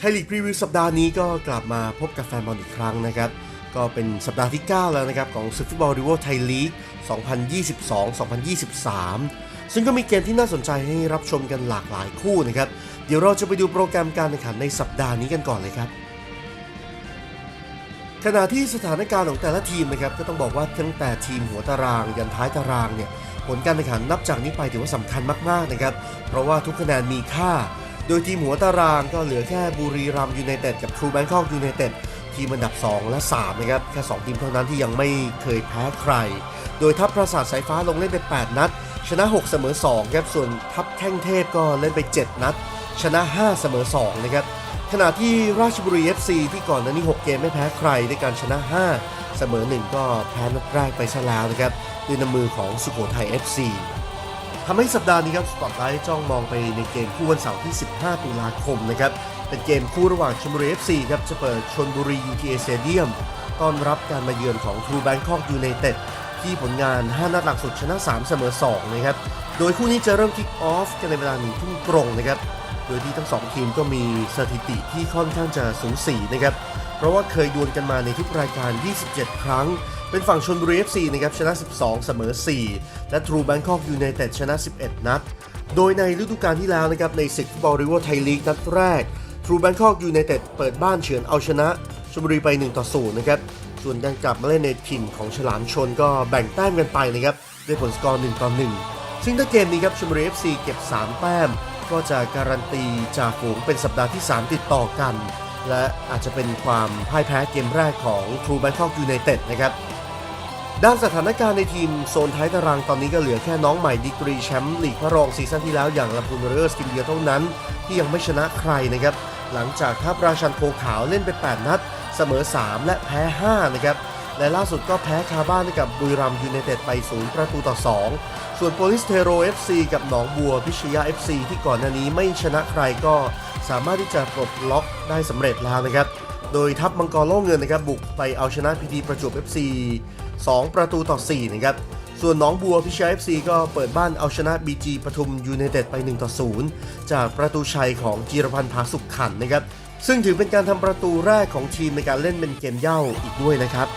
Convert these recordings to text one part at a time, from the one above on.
ไทยลีกพรีวิวสัปดาห์นี้ก็กลับมาพบกับแฟนบอลอีกครั้งนะครับ ก็เป็นสัปดาห์ที่ 9 แล้วนะครับ ของศึกฟุตบอลริโวไทยลีก 2022-2023 ซึ่งก็มีเกมที่น่าสนใจให้รับชมกันหลากหลายคู่นะครับ เดี๋ยวเราจะไปดูโปรแกรมการแข่งขันในสัปดาห์นี้กันก่อนเลยครับ ขณะที่สถานการณ์ของแต่ละทีมนะครับก็ต้องบอกว่าตั้งแต่ทีมหัวตาราง ยันท้ายตารางเนี่ยผลการแข่งขันนับจากนี้ไปถือว่าสำคัญมากๆนะครับเพราะว่าทุกคะแนนมีค่า โดยทีมหัวตารางก็เหลือแค่บุรีรัมย์ยูไนเต็ดกับทรูแบงคอกยูไนเต็ดทีมอันดับ 2 และ 3 นะครับ แค่ 2 ทีมเท่านั้นที่ยังไม่เคยแพ้ใคร โดยทัพปราสาทสายฟ้าลงเล่นไป 8 นัด ชนะ 6 เสมอ2ครับ ส่วนทัพแข้งเทพก็เล่นไป 7 นัด ชนะ 5 เสมอ2นะครับ ขณะที่ราชบุรี FC ที่ก่อนหน้านี้ 6 เกมไม่แพ้ใครด้วยการชนะ 5 เสมอ 1 ก็แพ้นัดแรกไปซะแล้วนะครับด้วยน้ำมือของสุโขทัย FC ทำให้สัปดาห์นี้ครับสปอตไลท์จ้องมองไปในเกมคู่วันเสาร์ที่ 15 ตุลาคมนะครับ เป็นเกมคู่ระหว่างชลบุรี FC ครับจะเปิดชนบุรี UTA Stadium ต้อนรับการมาเยือนของทรูแบงคอกยูไนเต็ดที่ผลงาน 5 นัดหลังสุดชนะ 3 เสมอ 2 นะครับ โดยคู่นี้จะเริ่มคิกออฟกันในเวลาหนึ่งทุ่มตรงนะครับ โดยที่ทั้งสองทีมก็มีสถิติที่ค่อนข้างจะสูสีนะครับ เพราะว่าเคยดวลกันมาในทุกรายการ 27 ครั้ง เป็นฝั่งชนบุรี FC นะครับชนะ 12 เสมอ 4 และ True Bangkok United ชนะ 11 นัด โดยในฤดูกาลที่แล้วนะครับในศึกฟุตบอลริเวอร์ไทยลีกนัดแรก True Bangkok United เปิดบ้านเฉือนเอาชนะชลบุรีไป 1 ต่อ 0 นะครับ ส่วนการกลับมาเล่นในถิ่นของฉลามชนก็แบ่งแต้มกันไปนะครับด้วยผลสกอร์ 1 ต่อ 1 ซึ่งถ้าเกมนี้ครับชลบุรี FC เก็บ 3 แต้ม ก็จะการันตีจากฝูงเป็นสัปดาห์ที่ 3 ติดต่อกัน และอาจจะเป็นความพ่ายแพ้เกมแรกของ True Bangkok United นะครับด้านสถานการณ์ในทีมโซนท้ายตารางตอนนี้ก็เหลือแค่น้องใหม่ดีกรีแชมป์ลีกพระรองซีซั่นที่แล้วอย่างลำพูนเรอร์สทีมเดียวเท่านั้น ที่ยังไม่ชนะใครนะครับ หลังจากทัพราชันโคขาวเล่นไป 8 นัด เสมอ 3 และแพ้ 5 นะครับ และล่าสุดก็แพ้คาบ้านให้กับบุรีรัมยูไนเต็ดไป 0 ประตูต่อ 2 ส่วนโปลิสเทโร FC กับหนองบัวพิชยา FC ที่ก่อนหน้านี้ไม่ชนะใครก็สามารถที่จะปลดล็อกได้สำเร็จแล้วนะครับ โดยทัพมังกรโล่เงินนะครับบุกไปเอาชนะพีดีประจวบ FC 2 ประตูต่อ 4 นะครับส่วนหน้องบัวพิชยา FC ก็เปิดบ้านเอาชนะ BG ปทุมยูไนเต็ดไป 1 ต่อ 0 จากประตูชัยของจีรพันธ์ผาสุขขันนะครับ ซึ่งถือเป็นการทำประตูแรกของทีมในการเล่นเป็นเกมเย่าอีกด้วยนะครับ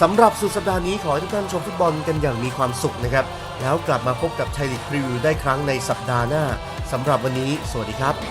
สำหรับสุดสัปดาห์นี้ขอให้ทุกท่านชมฟุตบอลกันอย่างมีความสุขนะครับ แล้วกลับมาพบกับไทยลีกพรีวิวได้ครั้งในสัปดาห์หน้าสำหรับวันนี้ สวัสดีครับ